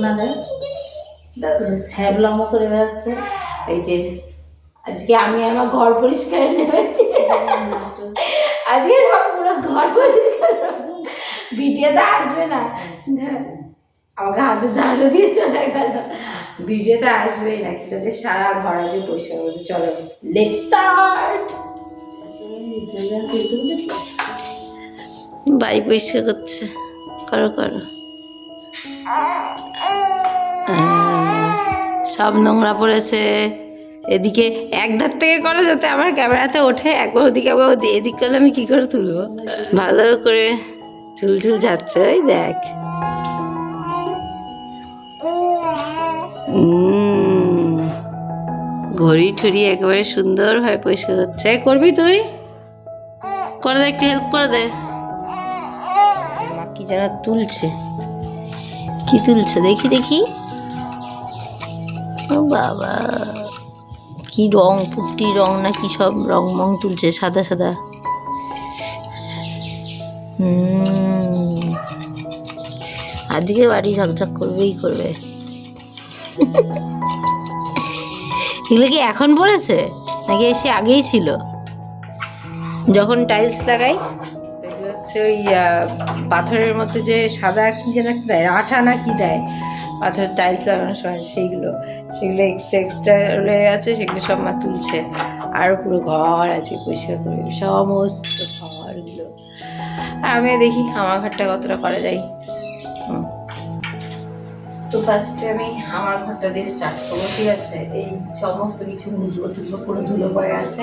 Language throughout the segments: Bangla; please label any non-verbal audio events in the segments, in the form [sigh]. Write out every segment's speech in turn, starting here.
মানে এই যে, আজকে আমি আমার ঘর নেমেছি। আজকে পুরো ঘর পরিষ্কার। আসবে না। আমাকে হাতে ঝাড়ু দিয়ে চলে গেল। ভিডিওতে আসবেই না যে সারা ঘর আজকে পরিষ্কার করতে চলো। লেট স্টার্ট বাড়ি পরিষ্কার করছে। করো করো। সব নোংরা পড়েছে। এদিকে এক ধার থেকে করো যাতে আমার ক্যামেরাতে ওঠে একবার ওদিকে একবার ওদিকে। এদিক করলে আমি কি করে তুলবো? ভালো করে চুল চুল যাচ্ছে ওই দেখ। ঘড়ি ঠড়ি একেবারে সুন্দরভাবে পয়সা হচ্ছে। করবি তুই? করে দে একটু হেল্প করে দে। কি যেন তুলছে। কি তুলছে, দেখি দেখি। ও বাবা, কি রং, পুট্টি রং, না কি সব রং মং তুলছে, সাদা সাদা। আজকে বাড়ি ঝকঝক করবেই করবে। এগুলো কি এখন পড়েছে? নাকি এসে আগেই ছিল? যখন টাইলস লাগাই? হচ্ছে ওই পাথরের মধ্যে যে সাদা কি যেন একটা দেয়, আঠা না কি দেয় পাথর টাইলস লাগানোর সময় সেইগুলো, সেগুলো এক্সট্রা এক্সট্রা রয়ে আছে সেগুলো সব মা তুলছে। আরও পুরো ঘর আছে, পরিষ্কার করে, সমস্ত ঘরগুলো। আমি দেখি আমার ঘরটা কতটা করা যায়। হুম। তো ফার্স্টে আমি আমার ঘরটা দিয়ে স্টার্ট করব, ঠিক আছে? এই সমস্ত কিছু মুজবো টুজবো, পুরো ধুলো পড়ে আছে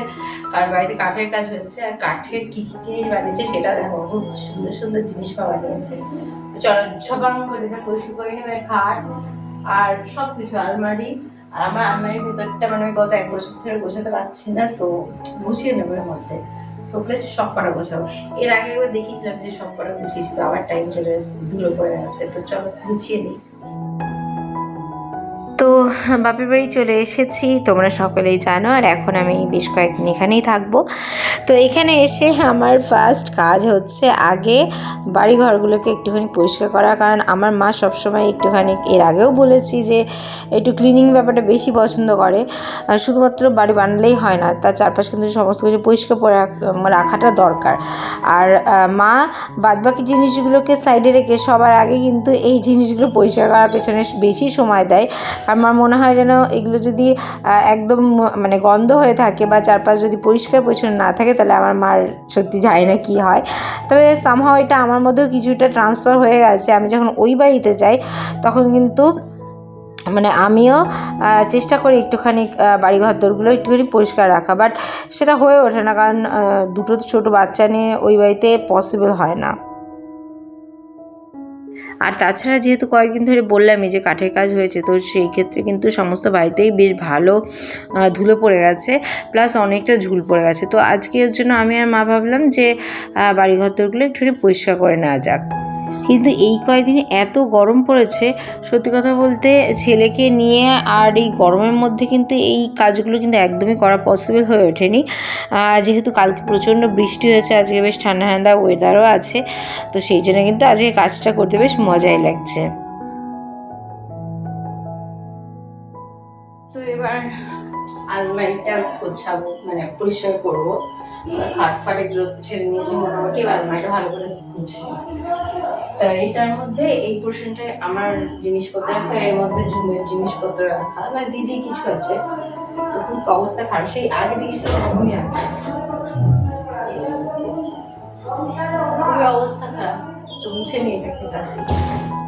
আর বাড়িতে কাঠের কাজ হচ্ছে, আর কাঠের কি কি জিনিস বানিয়েছে সেটা দেখো, খুব সুন্দর সুন্দর জিনিস পাওয়া তো চলো সবাই ঘরটা পরিষ্কার করে মানে খাট আর সব কিছু আলমারি। আর আমার আলমারির ভিতরটা মানে আমি গত এক বছর ধরে গোছাতে পারছি না, তো গুছিয়ে নেব এর মধ্যে। সোপলে সব করা গোছাবো এর আগে একবার দেখিয়েছিলাম যে সব করা গুছিয়েছি তো আবার টাইম চলে এসেছে দূরে পড়ে আছে। তো চলো, গুছিয়ে নিই। তো বাপের বাড়ি চলে এসেছি, তোমরা সকলেই জানো, আর এখন আমি বেশ কয়েকদিন এখানেই থাকব। তো এখানে এসে আমার ফার্স্ট কাজ হচ্ছে আগে বাড়ি ঘরগুলোকে একটুখানি পরিষ্কার করা, কারণ আমার মা সবসময় একটুখানি এর আগেও বলেছি যে একটু ক্লিনিং ব্যাপারটা বেশি পছন্দ করে। শুধুমাত্র বাড়ি বানালেই হয় না, তার চারপাশ কিন্তু সমস্ত কিছু পরিষ্কার করে রাখাটা দরকার। আর মা বাদবাকি জিনিসগুলোকে সাইডে রেখে সবার আগে কিন্তু এই জিনিসগুলো পরিষ্কার করার পেছনে বেশি সময় দেয়। আমার মনে হয় যেন এগুলো যদি একদম মানে গন্ধ হয়ে থাকে বা চারপাশ যদি পরিষ্কার পরিচ্ছন্ন না থাকে, তাহলে আমার মার সত্যি যায় না কি হয়। তবে সামহাও এটা আমার মধ্যেও কিছুটা ট্রান্সফার হয়ে গেছে। আমি যখন ওই বাড়িতে যাই, তখন কিন্তু মানে আমিও চেষ্টা করি একটুখানি বাড়িঘর দোরগুলো একটুখানি পরিষ্কার রাখা। বাট সেটা হয়ে ওঠে না, কারণ দুটো তো ছোটো বাচ্চা নিয়ে ওই বাড়িতে পসিবল হয় না। আর তাছাড়া যেহেতু কয়েকদিন ধরে বললামই যে কাঠের কাজ হয়েছে, তো সেই ক্ষেত্রে কিন্তু সমস্ত বাড়িতেই বেশ ভালো ধুলো পড়ে গেছে প্লাস অনেকটা ঝুল পড়ে গেছে। তো আজকে এর জন্য আমি আর মা ভাবলাম যে বাড়িঘর তোরগুলো একটু পরিষ্কার করে নেওয়া যাক। কিন্তু এই কয়েকদিনে এত গরম পড়েছে, সত্যি কথা বলতে ছেলেকে নিয়ে আর এই গরমের মধ্যে কিন্তু এই কাজগুলো কিন্তু একদমই করা পসিবল হয়ে ওঠেনি। আর যেহেতু কালকে প্রচণ্ড বৃষ্টি হয়েছে, আজকে বেশ ঠান্ডা ঠান্ডা ওয়েদারও আছে, তো সেই জন্য কিন্তু আজকে কাজটা করতে বেশ মজাই লাগছে। এবার আলমারিটা গোছাবো মানে পরিষ্কার করব। খাট ফাট এগুলো ছেড়ে মোটামুটি আলমারিটা ভালো করে গুছাবো তা এটার মধ্যে এই পোর্শনটায় আমার জিনিসপত্র রাখা, এর মধ্যে ঝুমের জিনিসপত্র রাখা মানে দিদি কিছু আছে, তো খুব অবস্থা খারাপ। সেই আগে দিয়েছিল আমি আছে। খুবই অবস্থা খারাপ। তো মুছে নিয়ে এটাকে তাড়াতাড়ি।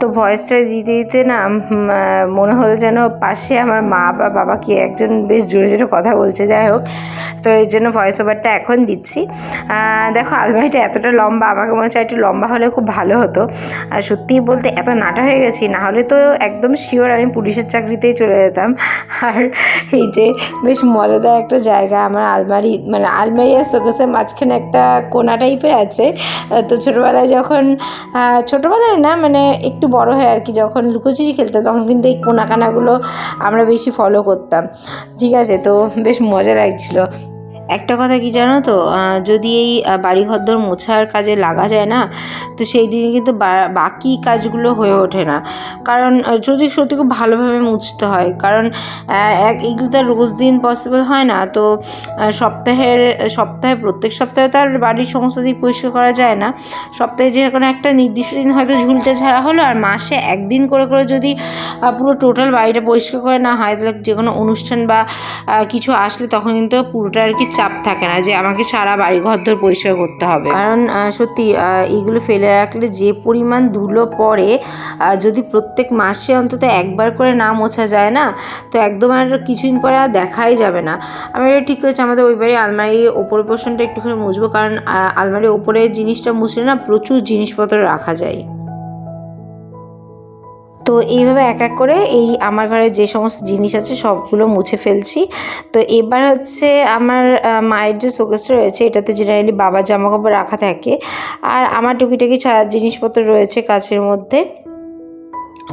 তো ভয়েসটা দিতে দিতে না মনে হলো যেন পাশে আমার মা বা বাবা কে একজন বেশ জোরে জোরে কথা বলছে, যাই হোক। তো এই জন্য ভয়েস ওভারটা এখন দিচ্ছি। দেখো আলমারিটা এতটা লম্বা, আমাকে মনে হচ্ছে একটু লম্বা হলে খুব ভালো হতো। আর সত্যি বলতে এত নাটা হয়ে গেছি, না হলে তো একদম শিওর আমি পুলিশের চাকরিতেই চলে যেতাম। আর এই যে বেশ মজাদার একটা জায়গা, আমার আলমারি মানে আলমারি আর শোকেসের মাঝখানে একটা কোনা টাইপের আছে। তো ছোটোবেলায় যখন ছোটোবেলায় না মানে একটু বড় হয় আর কি যখন লুকোচুরি খেলতাম, তখন কিন্তু এই কোনাকানাগুলো আমরা বেশি ফলো করতাম। ঠিক আছে, তো বেশ মজা লাগছিল। একটা কথা কি জানো তো? যদি এই বাড়ি ঘরদোর মোছার কাজে লাগা যায় না, তো সেই দিনে কিন্তু বাকি কাজগুলো হয়ে ওঠে না। কারণ যদি সত্যি খুব ভালোভাবে মুছতে হয়, কারণ এক, এগুলো তো রোজ দিন পসিবল হয় না, তো সপ্তাহের, সপ্তাহে, প্রত্যেক সপ্তাহে তো আর বাড়ির সমস্ত দিক পরিষ্কার করা যায় না। সপ্তাহে যে কোনো একটা নির্দিষ্ট দিন হয়তো ঝুলটা ছাড়া হলো, আর মাসে একদিন করে করে যদি পুরো টোটাল বাড়িটা পরিষ্কার করে না হয়, তাহলে যে কোনো অনুষ্ঠান বা কিছু আসলে তখন কিন্তু পুরোটা আর কি চাপ থাকে না যে আমাকে সারা বাড়ি ঘর ধরে পরিষ্কার করতে হবে। কারণ সত্যি আহ, এইগুলো ফেলে রাখলে যে পরিমাণ ধুলো পড়ে যদি প্রত্যেক মাসে অন্তত একবার করে না মোছা যায় না তো একদম আর কিছুদিন পরে আর দেখাই যাবে না। আমি এটা ঠিক করেছি আমাদের ওই বাড়ি আলমারি ওপরের পোর্শনটা একটুখানি মুছবো কারণ আলমারির ওপরে জিনিসটা মুছলে না প্রচুর জিনিসপত্র রাখা যায়। তো এইভাবে এক এক করে এই আমার ঘরে যে সমস্ত জিনিস আছে সবগুলো মুছে ফেলছি। তো এবার হচ্ছে আমার মায়ের যে শোকেসটা রয়েছে, এটাতে জেনারেলি বাবার জামা কাপড় রাখা থাকে। আর আমার টুকিটাকি জিনিসপত্র রয়েছে কাছের মধ্যে।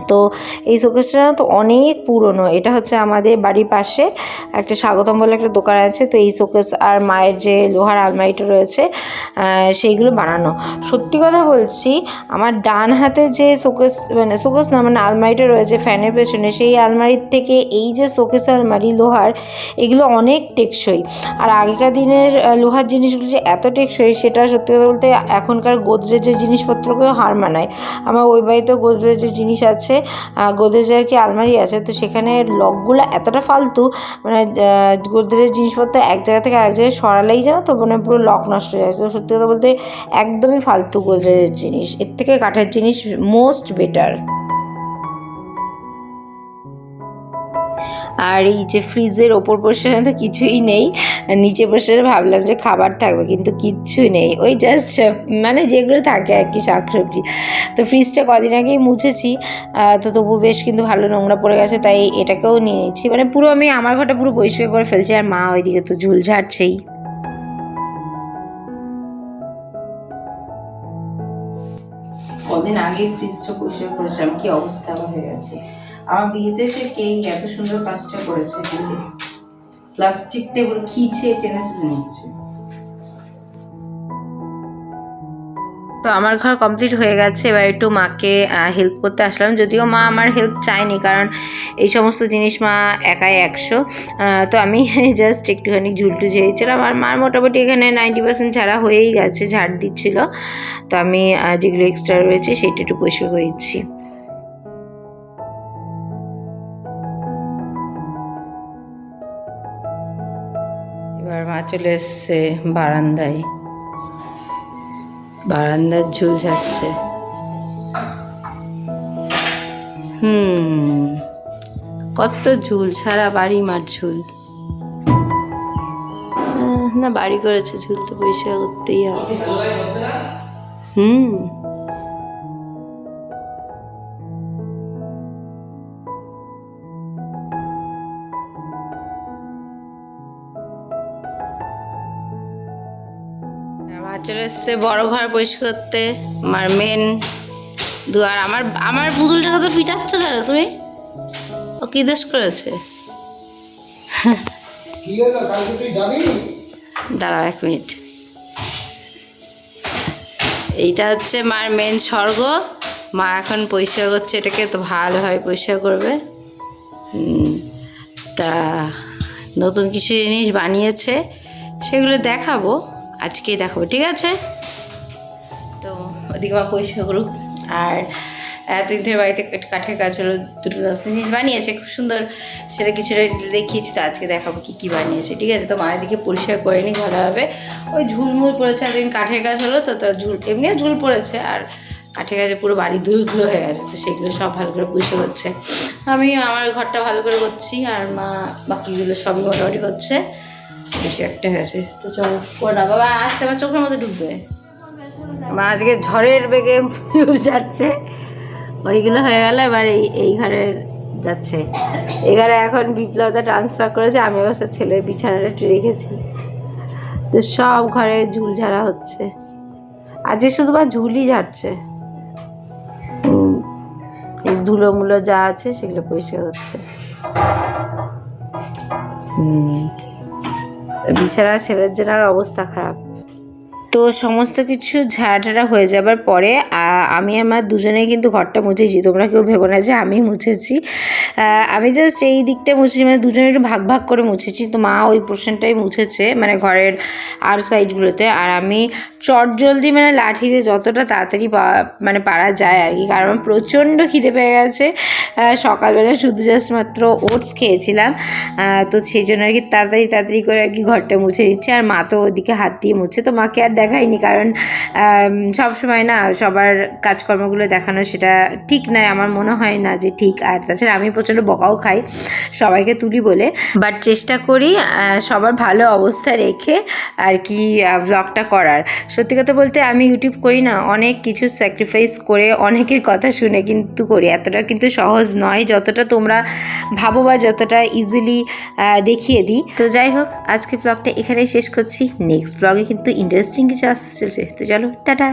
তো এই শোকেসটা তো অনেক পুরনো। এটা হচ্ছে আমাদের বাড়ির পাশে একটা স্বাগতম বলে একটা দোকান আছে। তো এই শোকেস আর মায়ের যে লোহার আলমারিটা রয়েছে সেইগুলো বানানো। সত্যি কথা বলছি, আমার ডান হাতে যে শোকেস মানে শোকেস না মানে আলমারিটা রয়েছে ফ্যানের পেছনে, সেই আলমারির থেকে এই যে শোকেস আলমারি, লোহার, এগুলো অনেক টেকসই। আর আগেকার দিনের লোহার জিনিসগুলো যে এত টেকসই, সেটা সত্যি কথা বলতে এখনকার গোদরেজের জিনিসপত্রকেও হার মানায়। আমার ওই বাড়িতেও গোদরেজের জিনিস আছে আহ, গোদরেজের কি আলমারি আছে? তো সেখানে লকগুলো এতটা ফালতু মানে গোদরেজের জিনিসপত্র এক জায়গা থেকে আরেক জায়গায় সরালেই যেন তো মানে পুরো লক নষ্ট হয়ে যায়। তো সত্যি কথা বলতে একদমই ফালতু গোদরেজের জিনিস। এর থেকে কাঠের জিনিস মোস্ট বেটার আর এই যে ফ্রিজের ওপর পোর্শনে তো কিছুই নেই, নিচে পোর্শনে ভাবলাম যে খাবার থাকবে, কিন্তু কিচ্ছুই নেই। ওই জাস্ট মানে যেগুলো থাকে আর কি শাকসবজি। তো ফ্রিজটা কদিন আগেই মুছেছি তো তবু বেশ কিন্তু ভালো নোংরা পড়ে গেছে, তাই এটাকেও নিয়েছি মানে পুরো আমি আমার ঘরটা পুরো পরিষ্কার করে ফেলছি, আর মা ওইদিকে তো ঝুল ঝাড়ছেই। কদিন আগে ফ্রিজটা পরিষ্কার করেছিলাম, কি অবস্থা হয়ে গেছে? আমার বিয়েতে সে কে এত সুন্দর কাজটা করেছে প্লাস্টিক টেবিল খিচে টেনে তুলে তো আমার ঘর কমপ্লিট হয়ে গেছে, এবার একটু মাকে হেল্প করতে আসলাম। যদিও মা আমার হেল্প চায়নি, কারণ এই সমস্ত জিনিস মা একাই একশো। তো আমি [laughs] জাস্ট একটুখানি ঝুলটু ঝেড়েছিলাম আর মার মোটামুটি এখানে নাইনটি পার্সেন্ট ঝাড়া হয়েই গেছে, ঝাড় দিচ্ছিল। তো আমি যেগুলো এক্সট্রা রয়েছে, সেটা একটু পরিষ্কার করে চলে এসছে বারান্দায়। বারান্দার ঝুল যাচ্ছে হুম, কত ঝুল, সারা বাড়ি মার ঝুল। না, বাড়ি করেছে ঝুল তো পরিষ্কার করতেই হবে। হুম। চলে এসছে বড় ঘর পরিষ্কার করতে। আমার মেন দুয়ার। আমার আমার পুতুলটাকে তো পিটাচ্ছ কেন তুমি? ও কি দোষ করেছে? দাঁড়াও এক মিনিট। এইটা হচ্ছে মার মেন স্বর্গ। মা এখন পরিষ্কার করছে এটাকে তো ভালোভাবে পরিষ্কার করবে। তা নতুন কিছু জিনিস বানিয়েছে সেগুলো দেখাবো। আজকেই দেখাবো, ঠিক আছে? তো ওদিকে মা পরিষ্কার করুক আর এতদিন ধরে বাড়িতে কাঠের কাজ হলো, দুটো দশ জিনিস বানিয়েছে, খুব সুন্দর সেটা কিছুটা দেখিয়েছি, তো আজকে দেখাবো কি, কী বানিয়েছে, ঠিক আছে? তো মায়ের দিকে পরিষ্কার করে নিই ভালোভাবে। ওই ঝুলমুল পড়েছে, এতদিন কাঠের কাজ হলো, তো তার ঝুল, এমনিও ঝুল পড়েছে, আর কাঠের কাজে পুরো বাড়ি ধুলো ধুলো হয়ে গেছে, তো সেগুলো সব ভালো করে পরিষ্কার করছে আমি আমার ঘরটা ভালো করে করছি, আর মা বাকিগুলো সবই মোটামুটি করছে। বেশি একটা হয়েছে। তো চল করে না বাবা আসতে আমার চোখের মধ্যে ঢুকবে। মা আজকে ঝড়ের বেগে চুল যাচ্ছে। ওইগুলো হয়ে গেল এবার এই এই ঘরের যাচ্ছে। এই ঘরে এখন বিপ্লবদা ট্রান্সফার করেছে আমি অবশ্য ছেলের বিছানাটা রেখেছি। তো সব ঘরে ঝুল ঝাড়া হচ্ছে। আজকে শুধু বা ঝুলই ঝাড়ছে। ধুলো মুলো যা আছে সেগুলো পরিষ্কার হচ্ছে। হুম বিছানা ছেলের জন্য আর অবস্থা খারাপ। তো সমস্ত কিছু ঝাড়াটা হয়ে যাবার পরে আমি আমার দুজনে কিন্তু ঘরটা মুছেছি। তোমরা কেউ ভেবো না যে আমি মুছেছি। আমি জাস্ট এই দিকটা মুছেছি মানে দুজনে একটু ভাগ ভাগ করে মুছেছি। তো মা ওই পোর্শনটাই মুছেছে মানে ঘরের আর সাইডগুলোতে আর আমি চট জলদি মানে লাঠিতে যতটা তাড়াতাড়ি মানে পারা যায় আর কি। কারণ প্রচণ্ড খিদে পেয়ে গেছে। সকালবেলা শুধু জাস্ট মাত্র ওটস খেয়েছিলাম। তো সেই জন্য আর কি তাড়াতাড়ি তাড়াতাড়ি করে আর কি ঘরটা মুছে দিচ্ছে আর মা তো ওদিকে হাত দিয়ে মুছে, তো মাকে আর দেখাইনি। কারণ সব সময় না সবার কাজকর্মগুলো দেখানো সেটা ঠিক নয় আমার মনে হয় না যে ঠিক। আর তাছাড়া আমি প্রচণ্ড বকাও খাই, সবাইকে তুলি বলে। বাট চেষ্টা করি সবার ভালো অবস্থা রেখে আর কি ব্লগটা করার। সত্যি কথা বলতে আমি ইউটিউব করি না, অনেক কিছু স্যাক্রিফাইস করে অনেকের কথা শুনে কিন্তু করি। এতটা কিন্তু সহজ নয়, যতটা তোমরা ভাবো বা যতটা ইজিলি দেখিয়ে দিই। তো যাই হোক আজকে ব্লগটা এখানেই শেষ করছি। নেক্সট ব্লগে কিন্তু ইন্টারেস্টিং কিছু আসতে চলছে। তো চলো, টাটা!